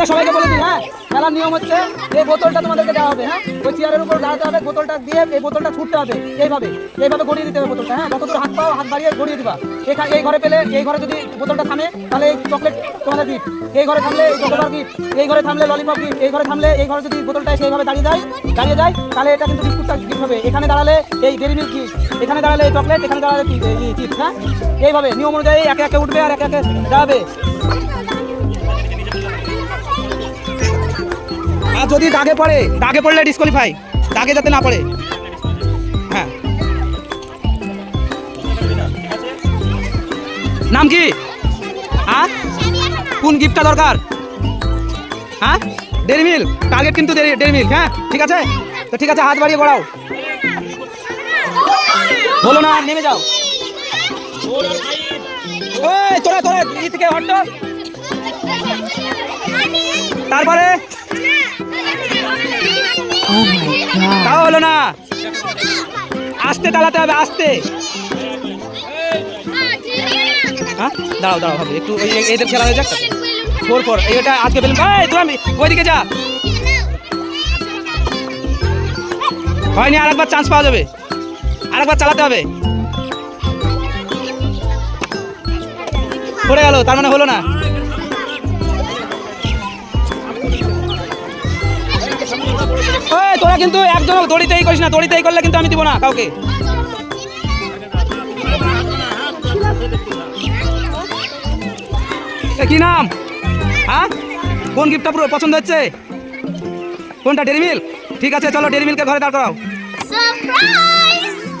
নিয়মটা সবাইকে বলে দিই হ্যাঁ খেলার নিয়ম হচ্ছে এই বোতলটা তোমাদেরকে দেওয়া হবে হ্যাঁ ওই চেয়ারের উপর দাঁড়াতে হবে, বোতলটা দিয়ে এই বোতলটা ছুটতে হবে, এইভাবে এইভাবে গড়িয়ে দিতে হবে বোতলটা হ্যাঁ যতদূর হাত পাও, হাত বাড়িয়ে গড়িয়ে দিবা। এখানে এই ঘরে পেলে, এই ঘরে যদি বোতলটা থামে, তাহলে এই চকলেট তোমাদের গিফট এই ঘরে থামলে এই চকোবার গিফট এই ঘরে থামলে ললিপপ গিফট এই ঘরে থামলে এই ঘরে যদি বোতলটা এসে এইভাবে দাঁড়িয়ে যায় দাঁড়িয়ে যায়, তাহলে এটা কিন্তু বিস্কুটটা গিফট হবে। এখানে দাঁড়ালে এই ডেরি মিল্ক গিফট এখানে দাঁড়ালে এই চকলেট, এখানে দাঁড়ালে চিপস হ্যাঁ এইভাবে, নিয়ম অনুযায়ী একে একে উঠবে আর একে একে যাবে। আর যদি দাগে পড়ে? দাগে পড়লে ডিসকোয়ালিফাই দাগে যাতে না পড়ে। হ্যাঁ। নাম কি? হ্যাঁ? কোন গিফটটা দরকার? হ্যাঁ? Dairy Milk. টার্গেট কিন্তু ডেরি মিল্ক হ্যাঁ ঠিক আছে? তো ঠিক আছে, হাত বাড়িয়ে পড়াও বলো না, নেমে যাও। তোরা তোরা, ই থেকে হট্ট। তারপরে? তাও হলো না। আস্তে চালাতে হবে, আস্তে। হ্যাঁ? দাঁড়াও দাঁড়াও, হবে। একটু এদের খেলা হয়ে যাক। Four four. এইটা আজকে পেলাম এই তুমি আমি ওইদিকে যা। হয়নি, আরেকবার চান্স পাওয়া যাবে। আরেকবার চালাতে হবে। পড়ে গেল, তার মানে হলো না। ওই তোরা কিন্তু একজন দড়িতেই করিস না, দড়িতেই করলে কিন্তু আমি দিব না কাউকে। কি নাম? হ্যাঁ? কোন গিফটটা পুরো পছন্দ হচ্ছে? কোনটা ডেরি ঠিক আছে, চলো ডেরি ঘরে দাঁড় করাও।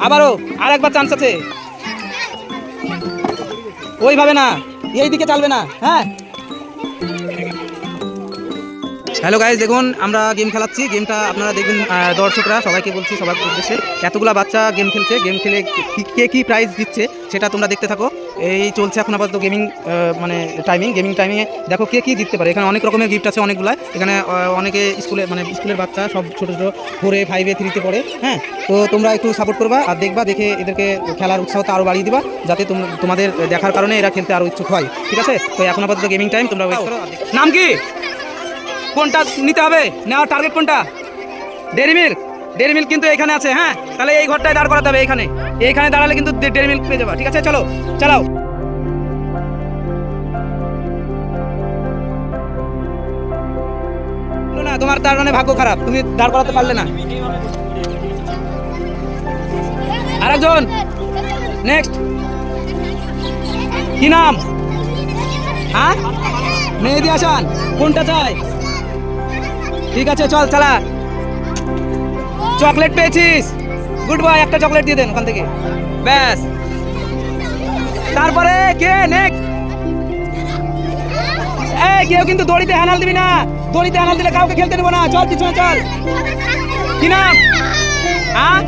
আবারও আর একবার চান্স আছে। ওইভাবে না এই দিকে চালবে না হ্যাঁ? হ্যালো গাইজ দেখুন আমরা গেম খেলাচ্ছি। গেমটা আপনারা দেখুন দর্শকরা সবাইকে বলছি সবার উদ্দেশ্যে। এতগুলা বাচ্চা গেম খেলছে। গেম খেলে কি- কে কী প্রাইজ দিচ্ছে সেটা তোমরা দেখতে থাকো। এই চলছে এখন আপাতত গেমিং মানে টাইমিং গেমিং টাইমিংয়ে দেখো কে কী জিততে পারে। এখানে অনেক রকমের গিফট আছে অনেকগুলা এখানে অনেকে স্কুলে মানে স্কুলের বাচ্চা সব ছোটো ছোটো ফোরে ফাইভে থ্রিতে পড়ে হ্যাঁ? তো তোমরা একটু সাপোর্ট করবা আর দেখবা দেখে এদেরকে খেলার উৎসাহটা আরও বাড়িয়ে দিবা যাতে তোম- তোমাদের দেখার কারণে এরা খেলতে আরও ইচ্ছুক হয়। ঠিক আছে? তো এখন আপাতত গেমিং টাইম তোমরা নাম কি? কোনটা নিতে হবে? নেওয়ার টার্গেট কোনটা? ডেরি মিল্ক ডেরি মিল্ক কিন্তু এখানে আছে হ্যাঁ? তাহলে এই ঘরটায় দাঁড় করাতে হবে এখানে। এইখানে দাঁড়ালে কিন্তু ডেরি মিল্ক পেয়ে যাবা। ঠিক আছে, চলো, চালাও। না, তোমার তার মানে ভাগ্য খারাপ, তুমি দাঁড় করাতে পারলে না। আরেকজন নেক্সট কি নাম? হ্যাঁ? মেহেদি হাসান, কোনটা চাই? ঠিক আছে, চল চালা। চকলেট পেয়েছিস? গুড বয় একটা চকলেট দিয়ে দেন ওখান থেকে। ব্যাস। তারপরে কে? নেক্সট এই, কেউ কিন্তু দড়িতে হ্যানাল দিবি না। দড়িতে হ্যানাল দিলে কাউকে খেলতে দেবো না। চল, পিছনে চল। কি নাম? হ্যাঁ?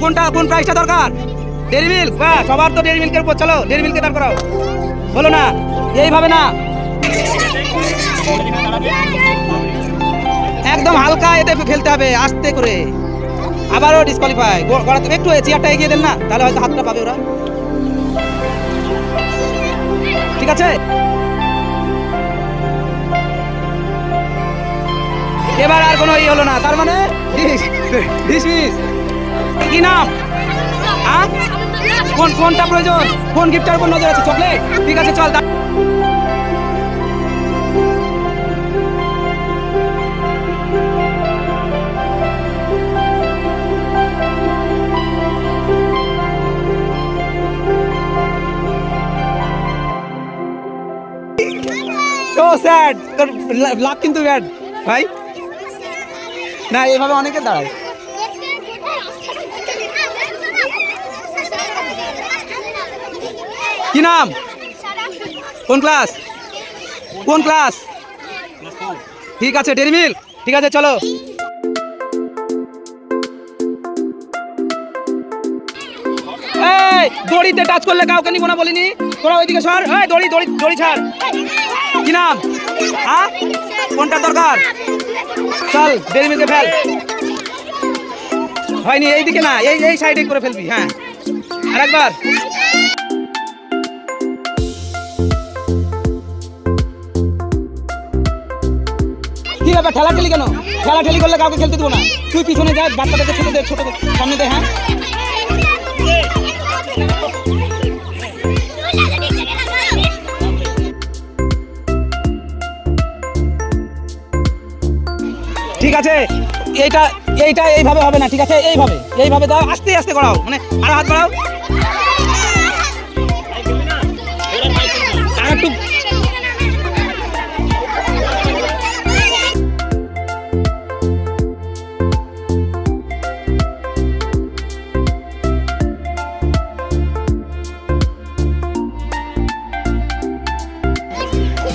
কোনটা কোন প্রাইসটা দরকার? ডেরি মিল্ক বাহ সবার তো ডেরি মিল্কের উপর চলো। ডেরি মিল্কে দাঁড় করাও। বলো না। এইভাবে না। একদম হালকা এতে খেলতে হবে আস্তে করে। আবারও ডিসকোয়ালিফাই গড়াতে একটু চেয়ারটা এগিয়ে দেন না তাহলে হয়তো হাতটা পাবে ওরা। ঠিক আছে? এবার আর কোনো ই হলো না তার মানে কি নাম? হ্যাঁ? কোন কোনটা প্রয়োজন? কোন গিফটের উপর নজর আছে? চকলেট? ঠিক আছে চল সো স্যাড তোর কিন্তু ব্যাড ভাই। না এইভাবে অনেকে দাঁড়ায়। কি নাম? কোন ক্লাস? কোন ক্লাস? ঠিক আছে ডেরি মিল্ক ঠিক আছে, চলো। দড়িতে টাচ করলে কাউকে নিব না বলিনি। তোরা ওইদিকে সর। এই, দড়ি দড়ি দড়ি ছাড়। কি নাম? হ্যাঁ? কোনটা দরকার? চল ডেরি মিল্কে ফেল। হয়নি, এইদিকে না, এই এই সাইডে করে ফেলবি হ্যাঁ। আরেকবার। কি ব্যাপার, ঠেলা ঠেলি কেন? ঠেলা ঠেলি করলে কাউকে খেলতে দেবো না। তুই পিছনে যা, বাচ্চাটাকে ছোট দে ছোট সামনে দে হ্যাঁ। আছে? এইটা এইটা এইভাবে হবে না ঠিক আছে? এইভাবে এইভাবে দাও আস্তে আস্তে করাও মানে আর হাত বাড়াও। আর একটু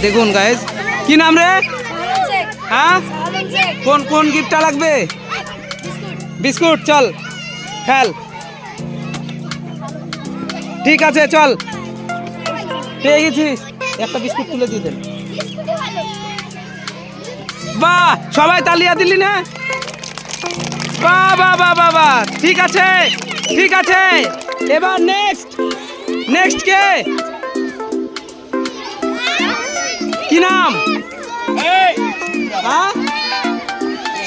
দেখুন গাইজ কি নাম রে? হ্যাঁ? কোন কোন গিফটটা লাগবে? বিস্কুট চল খেল। ঠিক আছে চল। পেয়ে গেছিস। একটা বিস্কুট তুলে দিয়ে দেন বাহ সবাই তালিয়া দিলি না? বাহ বাহ বাহ বাহ বাহ। ঠিক আছে ঠিক আছে। এবার নেক্সট নেক্সট কে? কি নাম? হ্যাঁ?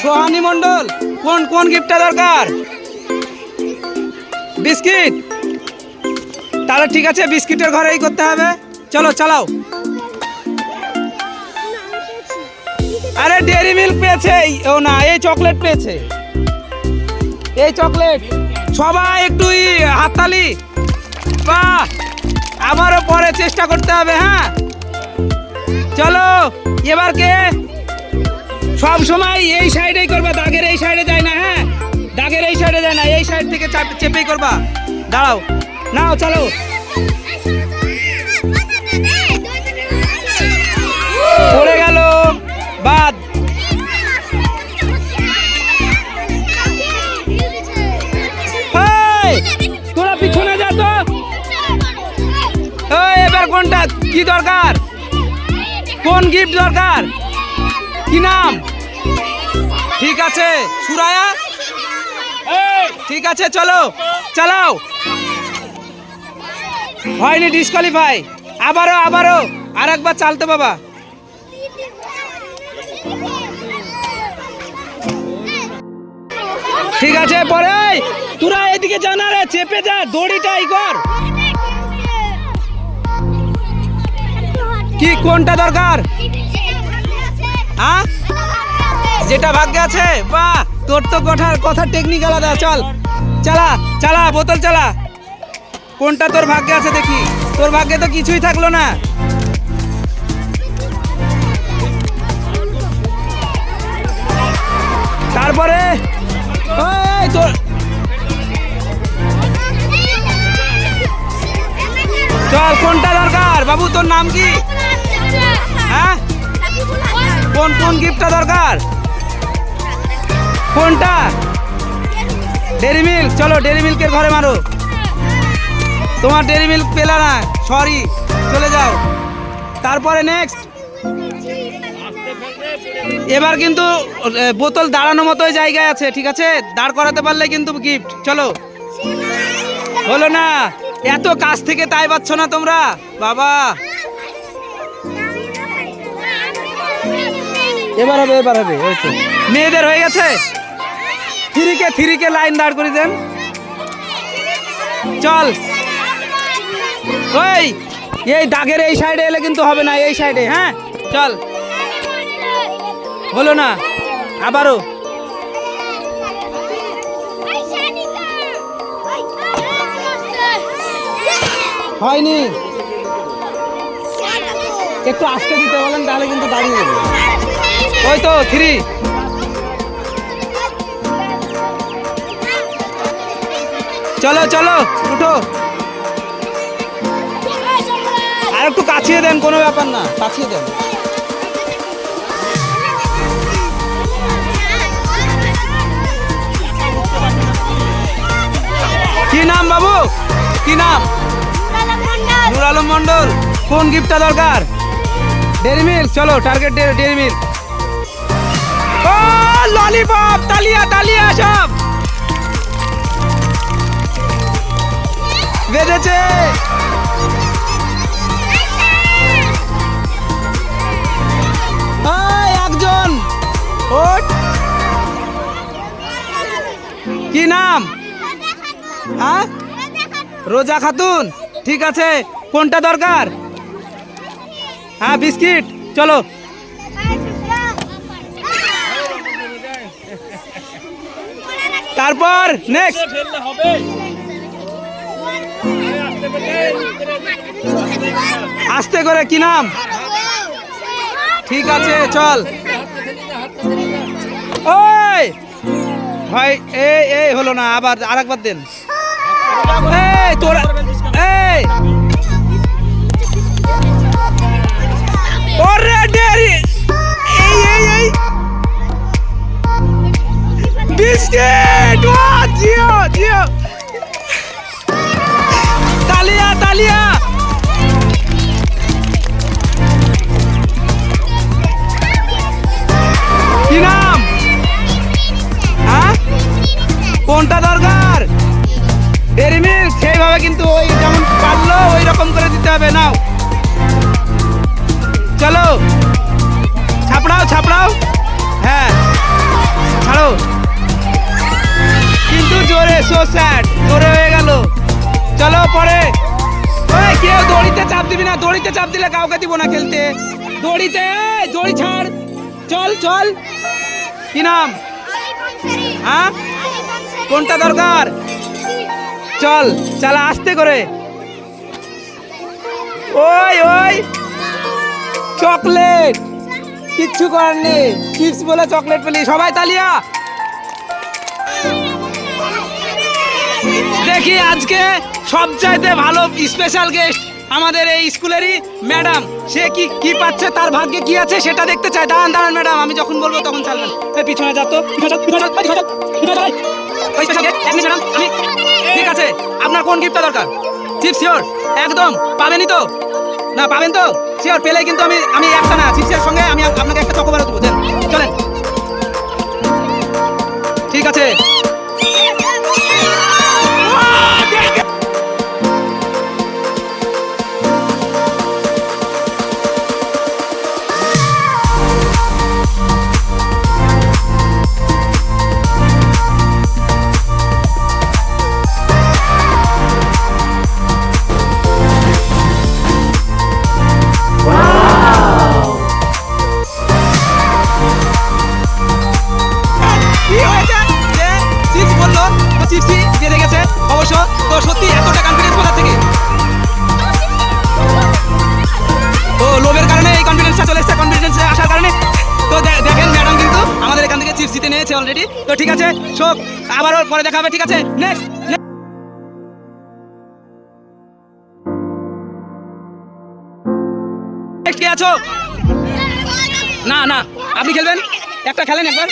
সোহানি মন্ডল কোন কোন গিফটটা দরকার? বিস্কিট? তাহলে ঠিক আছে, বিস্কিটের ঘরেই করতে হবে। চলো, চালাও। আরে ডেয়ারি মিল্ক পেয়েছে ও না, এই চকলেট পেয়েছে। এই চকলেট, সবাই একটু হাততালি। বাহ আবারও পরে চেষ্টা করতে হবে হ্যাঁ। চলো, এবার কে? সব সময় এই সাইডেই করবা, দাগের এই সাইডে যায় না হ্যাঁ? দাগের এই সাইডে যায় না, এই সাইড থেকে চাপ- চেপেই করবা। দাঁড়াও, নাও চলো পড়ে গেল, বাদ। তোরা পিছনে যা তো। এবার কোনটা? কি দরকার? কোন গিফট দরকার? কি নাম? ঠিক আছে, সুরায়া? ঠিক আছে, চলো, চালাও। হয়নি ডিসকোয়ালিফাই আবারও আবারও আর একবার চালতে বাবা। ঠিক আছে, পরে তোরা এদিকে জানা রে, চেপে যা, দড়িটা ই কর। কি, কোনটা দরকার? হ্যাঁ যেটা ভাগ্যে আছে, বাহ, তোর তো কথার কথা টেকনিক আলাদা, চল। চালা চালা, বোতল চালা। কোনটা তোর ভাগ্যে আছে দেখি। তোর ভাগ্যে তো কিছুই থাকল না। তারপরে ওই তোর চল, কোনটা দরকার? বাবু, তোর নাম কি? কোন কোন গিফটটা দরকার? কোনটা? ডেরি মিল্ক চলো ডেরি মিল্কের ঘরে মারো। তোমার ডেরি মিল্ক পেলা না। সরি চলে যাও। তারপরে নেক্সট এবার কিন্তু বোতল দাঁড়ানো মতো জায়গায় আছে, ঠিক আছে? দাঁড় করাতে পারলে কিন্তু গিফট চলো। হলো না। এত কাছ থেকে তাই পাচ্ছ না তোমরা। বাবা। এবার হবে এবার হবে মেয়েদের হয়ে গেছে? থ্রিকে থ্রিকে লাইন দাঁড় করে দেন। চল। ওই, এই দাগের এই সাইডে এলে কিন্তু হবে না, এই সাইডে হ্যাঁ? চল। হলো না, আবারও। হয়নি। একটু আসতে দিতে বলেন, তাহলে কিন্তু দাঁড়িয়ে যাবে। ওই তো, থ্রি। চলো চলো, উঠো। আর একটু কাছিয়ে দেন, কোনো ব্যাপার না, কাছিয়ে দেন। কি নাম বাবু? কি নাম? নুর আলম মন্ডল কোন গিফটটা দরকার? ডেরি মিল্ক চলো টার্গেট ডেরি মিল্ক ললিপপ তালিয়া তালিয়া সব। বেজেছে একজন। ওট কি নাম? হ্যাঁ? রোজা খাতুন। ঠিক আছে। কোনটা দরকার? হ্যাঁ বিস্কিট। চলো। তারপর নেক্সট আস্তে করে, কি নাম? ঠিক আছে, চল। ওই! ভাই এই এই হলো না, আবার আর একবার দেন। এই, তোরা এই! ওরে ডেরি বিস্কিট! ও জিও জিও! তালিয়া তালিয়া! কি নাম? হ্যাঁ? কোনটা দরকার? ডেরি মিল্ক সেইভাবে কিন্তু ওই যেমন পারল, ওই রকম করে দিতে হবে, নাও। চলো। সো স্যাড জোরে হয়ে গেল। চলো পরে। কেউ দড়িতে চাপ দিবি না, দড়িতে চাপ দিলে কাউকে দিব না খেলতে। দড়িতে দড়ি ছাড়। চল চল। কি নাম? হ্যাঁ? কোনটা দরকার? চল, চালা, আস্তে করে। ওই ওই। চকলেট। কিচ্ছু করার নেই। চিপস বলে চকলেট পেলি। সবাই তালিয়া। দেখি আজকে সবচাইতে ভালো স্পেশাল গেস্ট আমাদের এই স্কুলেরই ম্যাডাম। সে কি কি পাচ্ছে তার ভাগ্যে কি আছে সেটা দেখতে চাই। দাঁড়ান দাঁড়ান ম্যাডাম আমি যখন বলব তখন চালবেন এই পিছনে যা তো পিছনে যাও, পিছনে যাও, পিছনে যাও, পিছনে যাও, ওই special guest, এক মিনিট ম্যাডাম আমি ঠিক আছে আপনার কোন গিফটটা দরকার? চিপস শিওর একদম পাবেনই তো। না পাবেন তো? শিওর পেলে কিন্তু আমি আমি একটা না চিপসের সঙ্গে আমি আপনাকে একটা চকোবারও দেবো। চলেন। ঠিক আছে। অবশ্য তো সত্যি এতটা কনফিডেন্স কোথা থেকে? ও লোভের কারণে এই কনফিডেন্সটা চলে এসেছে কনফিডেন্সে আসার কারণে। তো দেখেন ম্যাডাম কিন্তু আমাদের এখান থেকে চিপস জিতে নিয়েছে অলরেডি তো ঠিক আছে শোক আবারও পরে দেখা হবে ঠিক আছে? নেক্সট নেক্সট কে আছো? না না আপনি খেলবেন? একটা খেলেন একবার?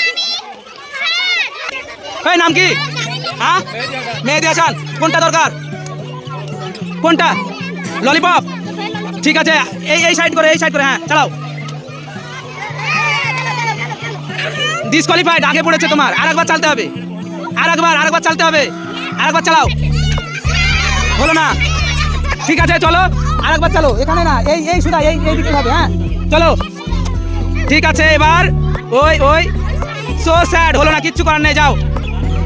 এই নাম কি? হ্যাঁ? মেহেদি হাসান কোনটা দরকার? কোনটা? ললিপপ? ঠিক আছে, এই এই সাইড করে, এই সাইড করে হ্যাঁ চালাও। ডিসকোয়ালিফাইড আগে পড়েছে তোমার। আর একবার চালতে হবে। আর একবার আর একবার চালতে হবে। আর একবার চালাও। হলো না। ঠিক আছে, চলো। আর একবার চলো। এখানে না, এই এই সুদা, এই এই দিকে হবে হ্যাঁ। চলো। ঠিক আছে, এবার, ওই ওই। সো স্যাড হলো না, কিচ্ছু করার নেই, যাও।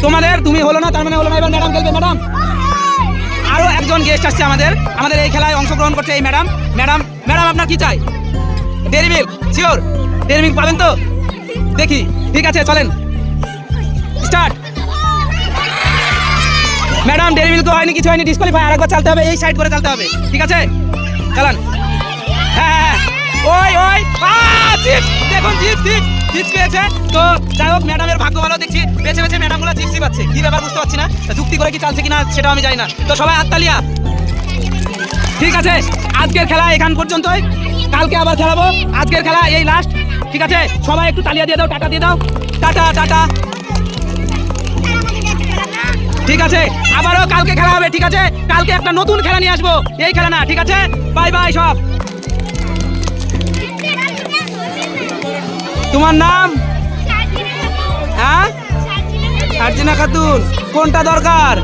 তোমাদের তুমি হলো না তার মানে হলো না। এবার ম্যাডাম খেলবে ম্যাডাম আরও একজন গেস্ট আসছে আমাদের। আমাদের এই খেলায় অংশগ্রহণ করছে এই ম্যাডাম ম্যাডাম ম্যাডাম আপনার কি চাই? ডেরি মিল্ক শিওর ডেরি পাবেন তো? দেখি ঠিক আছে চলেন। স্টার্ট ম্যাডাম ডেরি মিল্ক হয়নি কিছু হয়নি ডিসকোয়ালিফাই আরেকবার চালতে হবে এই সাইড করে চালতে হবে। ঠিক আছে? চালান। হ্যাঁ হ্যাঁ, হ্যাঁ। ওই ওই চিপস দেখুন চিপস চিপস চিপস পেয়েছে। তো যাই হোক, ম্যাডামের ভাগ্য ভালো দেখছি। বেছে বেছে ম্যাডামগুলো চিপসই পাচ্ছে। কি ব্যাপার বুঝতে পারছি না? যুক্তি করে কি চালছে কিনা সেটা আমি জানি না। তো সবাই হাততালিয়া ঠিক আছে, আজকের খেলা এখান পর্যন্তই। কালকে আবার খেলাবো। আজকের খেলা এই লাস্ট ঠিক আছে, সবাই একটু তালিয়া দিয়ে দাও, টাটা দিয়ে দাও। টাটা টাটা। ঠিক আছে, আবারও কালকে খেলা হবে, ঠিক আছে? কালকে একটা নতুন খেলা নিয়ে আসব। এই খেলা না, ঠিক আছে? বাই বাই সব। তোমার নাম? হ্যাঁ? আর্জিনা খাতুন, কোনটা দরকার?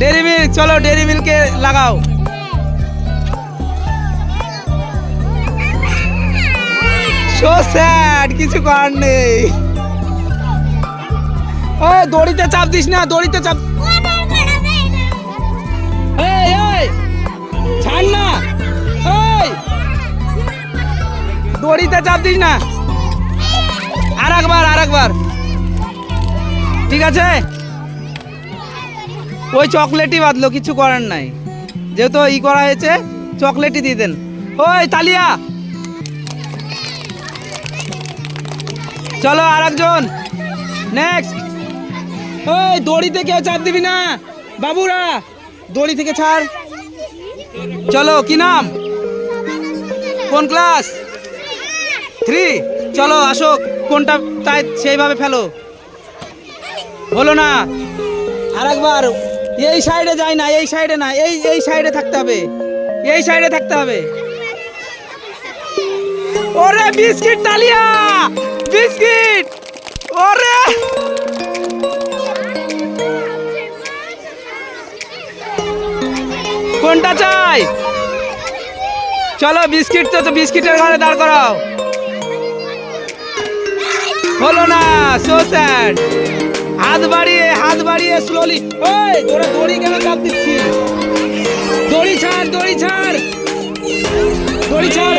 ডেরি মিল্ক চলো ডেরি মিল্কে লাগাও। সো স্যাড কিছু করার নেই। ওই দড়িতে চাপ দিস না, দড়িতে চাপ। ছাড় না। দড়িতে চাপ দিস না। আর একবার আর একবার ঠিক আছে? ওই চকলেটই বাঁধলো, কিছু করার নাই। যেহেতু ই করা হয়েছে, চকলেটই দিয়ে দেন। ওই তালিয়া! চলো আর একজন। নেক্সট ওই দড়ি থেকে চাপ দিবি না। বাবুরা, দড়ি থেকে ছাড়। চলো, কি নাম? কোন ক্লাস? থ্রি চলো, আসো, কোনটা তাই সেইভাবে ফেলো। হলো না। আর একবার এই সাইডে যাই না, এই সাইডে না, এই এই সাইডে থাকতে হবে। এই সাইডে থাকতে হবে। ওরে বিস্কিট তালিয়া বিস্কিট, ওরে। কোনটা চাই? চলো বিস্কিট তো তো বিস্কিটের ঘরে দাঁড় করাও। হলো না সো স্যাড হাত বাড়িয়ে হাত বাড়িয়ে স্লোলি ওই তোরা দড়ি কেন চাপ দিচ্ছিস দড়ি ছাড় দড়ি ছাড়। দড়ি ছাড়।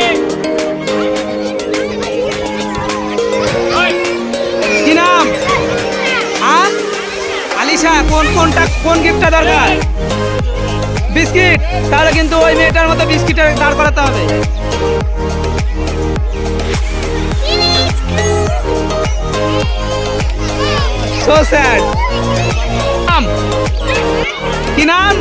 কি নাম? কোন, কোনটা, কোন গিফটটা দরকার? বিস্কিট। তাহলে কিন্তু ওই মেয়েটার মতো বিস্কিটের দাঁড় করাতে হবে। সো স্যাড কি নাম?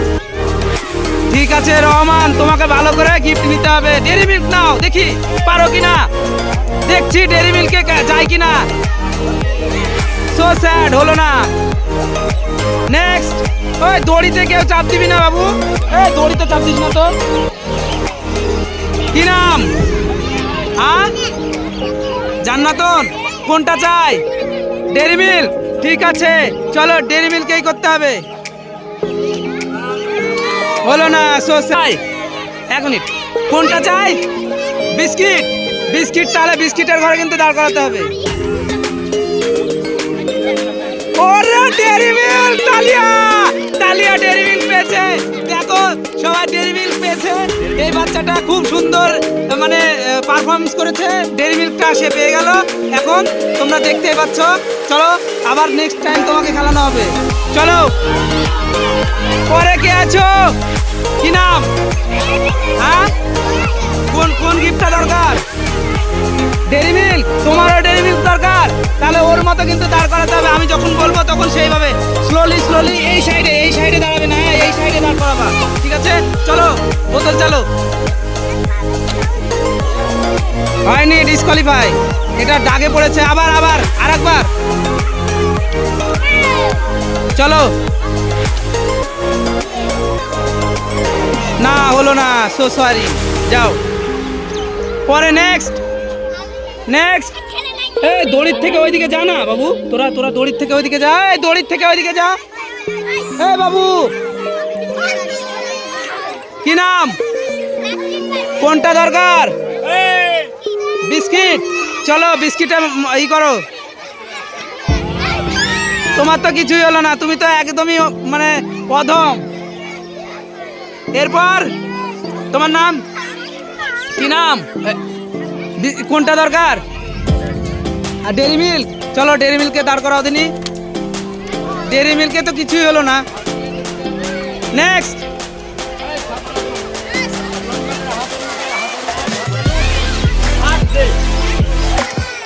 ঠিক আছে, রহমান, তোমাকে ভালো করে গিফট নিতে হবে। ডেরি মিল্ক নাও, দেখি, পারো কিনা? দেখছি ডেরি মিল্কে যায় কিনা? সো স্যাড হলো না। নেক্সট ওই দড়িতে কেউ চাপ দিবি না বাবু। এই দড়িতে চাপ দিস না তো। কি নাম? হ্যাঁ? জান্নাতন, কোনটা চাই? ডেরি মিল্ক ঠিক আছে, চলো ডেরি মিল্কেই করতে হবে। হলো না সো চাই এক মিনিট। কোনটা চাই। বিস্কিট। বিস্কিট তাহলে বিস্কিটের ঘরে কিন্তু দাঁড় করাতে হবে। ওরে ডেরি মিল্ক তালিয়া! তালিয়া ডেরি পেয়েছে। দেখো, সবাই ডেরি মিল্ক পেয়েছে। এই বাচ্চাটা খুব সুন্দর মানে পারফরমেন্স করেছে। ডেরি মিল্কটা সে পেয়ে গেল। এখন তোমরা দেখতেই পাচ্ছ। চলো, আবার নেক্সট টাইম তোমাকে খেলানো হবে। চলো। পরে কে আছো? কি নাম? হ্যাঁ? মতো কিন্তু দাঁড় করাতে হবে। আমি যখন বলব তখন সেইভাবে স্লোলি স্লোলি এই সাইডে এই সাইডে দাঁড়াবে না হ্যাঁ, এই সাইডে দাঁড় করাবা। ঠিক আছে? চলো বোতল চলো। হয়নি ডিসকোয়ালিফাই এটা দাগে পড়েছে। আবার আবার আরেকবার। চলো। না হলো না সো সরি যাও। পরে নেক্সট নেক্সট এই দড়ির থেকে ওইদিকে যা না, বাবু। তোরা তোরা দড়ির থেকে ওইদিকে যা, এই দড়ির থেকে ওইদিকে যা। এই বাবু। কি নাম? কোনটা দরকার? বিস্কিট। চলো বিস্কিটে ই করো। তোমার তো কিছুই হলো না, তুমি তো একদমই মানে অধম। এরপর, তোমার নাম? কি নাম? কোনটা দরকার? আর ডেরি মিল্ক চলো ডেরি মিল্কে দাঁড় করাও দিনি। ডেরি মিল্কে তো কিছুই হলো না। নেক্সট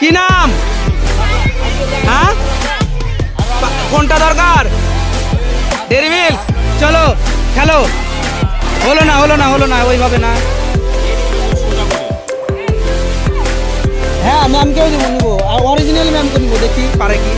কি নাম? হ্যাঁ? কোনটা দরকার? ডেরি মিল্ক চলো, খেলো। হলো না হলো না হলো না, ওইভাবে না। হ্যাঁ ম্যামকেও নিব? অরিজিনাল ম্যামকে নিবো? দেখি। পারে কি?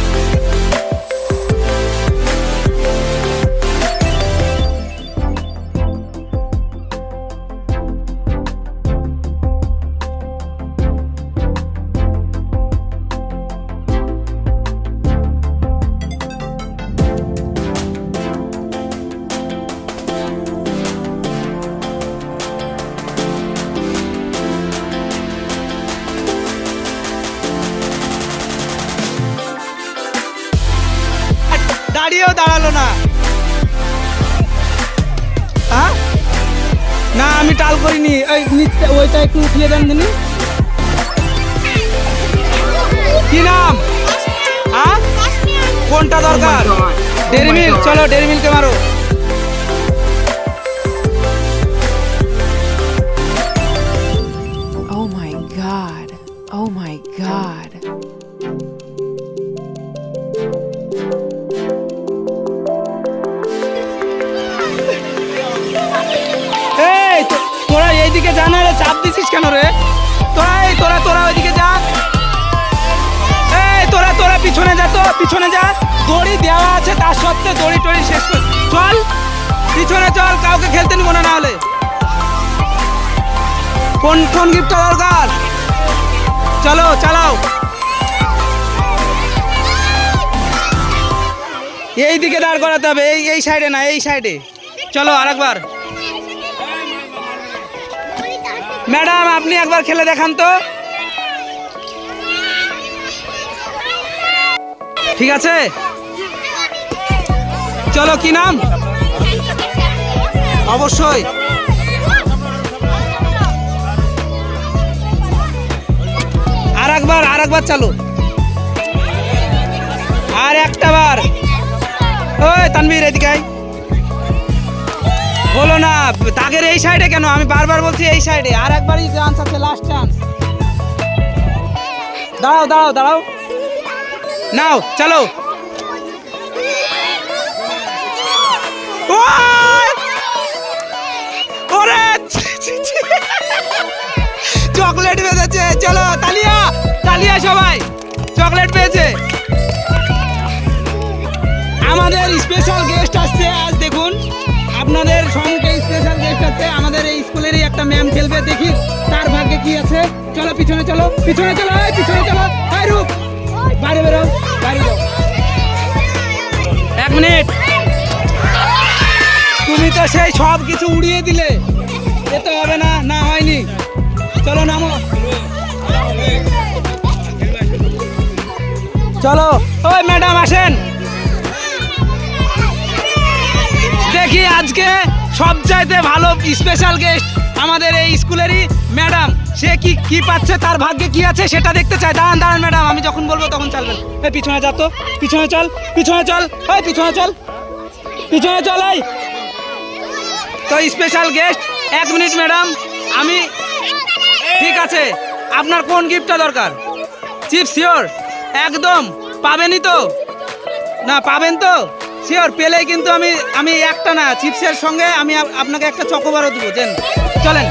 দাঁড় করাতে হবে, এই এই সাইডে না, এই সাইডে চলো আরেকবার। ম্যাডাম, আপনি একবার খেলে দেখান তো। ঠিক আছে? চলো, কি নাম? অবশ্যই। আর একবার আর একবার চালু। আর একটা বার। ওই তানবীর এদিকে বলো না, তাগের এই সাইডে কেন? আমি বারবার বলছি এই সাইডে আর একবারই চান্স আছে লাস্ট চান্স দাঁড়াও দাঁড়াও দাঁড়াও। নাও, চলো। চকলেট বেঁধেছে। চলো তালিয়া তালিয়া সবাই। চকলেট পেয়েছে। আপনাদের সম্মুখে স্পেশাল গেস্ট আছে। আমাদের এই স্কুলেরই একটা ম্যাম খেলবে, দেখি তার ভাগ্যে কি আছে। চলো, পিছনে চলো পিছনে চলো পিছনে চলো। এই রূপ। বাইরে বেরো বাইরে বেরো এক মিনিট। তুমি তো সেই সব কিছু উড়িয়ে দিলে। এ তো হবে না না হয়নি। চলো, নামো। চলো, ওই ম্যাডাম আসেন। দেখি আজকে সবচাইতে ভালো স্পেশাল গেস্ট আমাদের এই স্কুলেরই ম্যাডাম। সে কি কি পাচ্ছে, তার ভাগ্যে কি আছে সেটা দেখতে চাই। দাঁড়ান দাঁড়ান ম্যাডাম, আমি যখন বলব তখন চলবেন এই, পিছনে যা তো, পিছনে চল পিছনে চল ওই পিছনে চল পিছনে চল, এই। তো স্পেশাল গেস্ট এক মিনিট ম্যাডাম, আমি, ঠিক আছে, আপনার কোন গিফটটা দরকার? চিপস শিওর একদম, পাবেনই তো? না, পাবেন তো? শিওর পেলেই কিন্তু আমি আমি একটা না, চিপসের সঙ্গে আমি আপনাকে একটা চকোবারও দেবো, জেন। চলেন।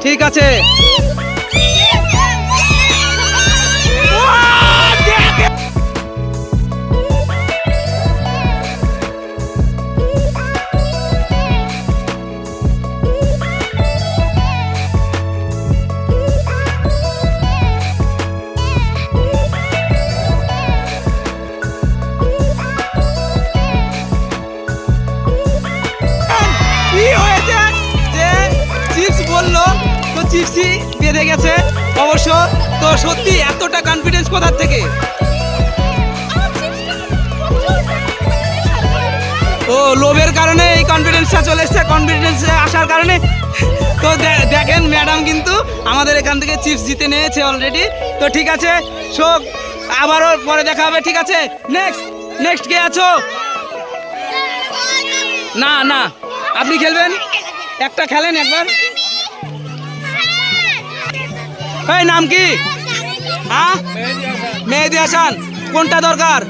ঠিক আছে। তো চিপসই বেঁধে গেছে। অবশ্য তো সত্যি এতটা কনফিডেন্স কোথার থেকে? ও, লোভের কারণে এই কনফিডেন্সটা চলে এসছে কনফিডেন্স আসার কারণে। তো দেখেন ম্যাডাম কিন্তু আমাদের এখান থেকে চিপস জিতে নিয়েছে অলরেডি তো ঠিক আছে, শোক, আবারও পরে দেখা হবে, ঠিক আছে? নেক্সট নেক্সট কে আছো? না না, আপনি খেলবেন? একটা খেলেন একবার। এই, নাম কি? হ্যাঁ? মেহেদি হাসান। কোনটা দরকার?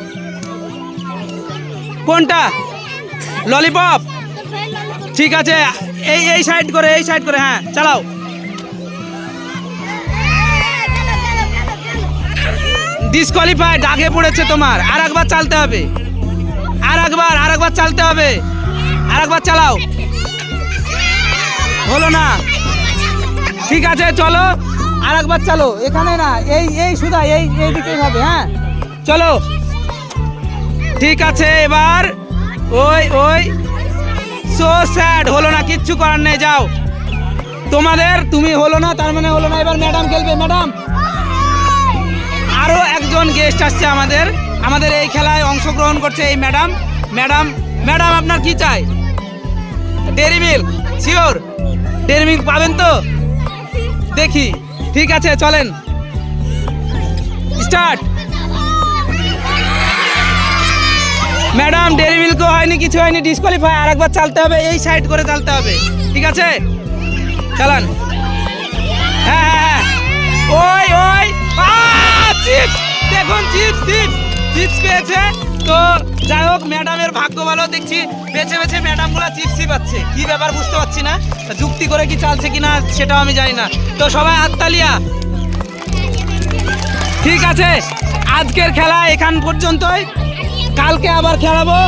কোনটা? ললিপপ? ঠিক আছে, এই এই সাইড করে, এই সাইড করে হ্যাঁ চালাও। ডিসকোয়ালিফাই আগে পড়েছে তোমার। আর একবার চালতে হবে। আর একবার আর একবার চালতে হবে। আর একবার চালাও। হলো না। ঠিক আছে, চলো। আর একবার চলো, এখানে না, এই এই সুদা এই এই দিকেই হবে হ্যাঁ? চলো। ঠিক আছে, এবার, ওই ওই। সো স্যাড হলো না, কিচ্ছু করার নেই, যাও। তোমাদের, তুমি হলো না, তার মানে হলো না, এবার ম্যাডাম খেলবে ম্যাডাম আরও একজন গেস্ট আসছে আমাদের। আমাদের এই খেলায় অংশগ্রহণ করছে এই ম্যাডাম ম্যাডাম ম্যাডাম আপনার কি চাই? Dairy Milk sure Dairy Milk পাবেন তো? দেখি। ঠিক আছে, চলেন। স্টার্ট। ম্যাডাম, ডেরি মিল্কও হয়নি, কিছু হয়নি ডিসকোয়ালিফাই আর একবার চালতে হবে, এই সাইড করে চালতে হবে। ঠিক আছে? চালান। হ্যাঁ হ্যাঁ হ্যাঁ। ওই ওই। চিপস! দেখুন, চিপস চিপস। চিপস পেয়েছে তো যাই হোক ম্যাডামের ভাগ্য ভালো, দেখছি বেছে বেছে ম্যাডামগুলো চিপসই পাচ্ছে। কি ব্যাপার বুঝতে পারছি না? যুক্তি করে কি চালছে কিনা সেটাও আমি জানি না। তো সবাই হাততালিয়া। ঠিক আছে, আজকের খেলা এখান পর্যন্তই। কালকে আবার খেলাবো।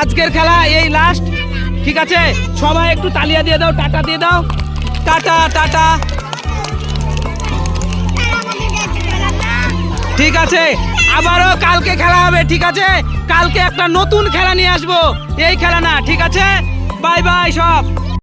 আজকের খেলা এই লাস্ট ঠিক আছে, সবাই একটু তালিয়া দিয়ে দাও, টাটা দিয়ে দাও। টাটা টাটা। ঠিক আছে, আবারও কালকে খেলা হবে, ঠিক আছে? কালকে একটা নতুন খেলা নিয়ে আসব। এই খেলা না, ঠিক আছে? বাই বাই সব।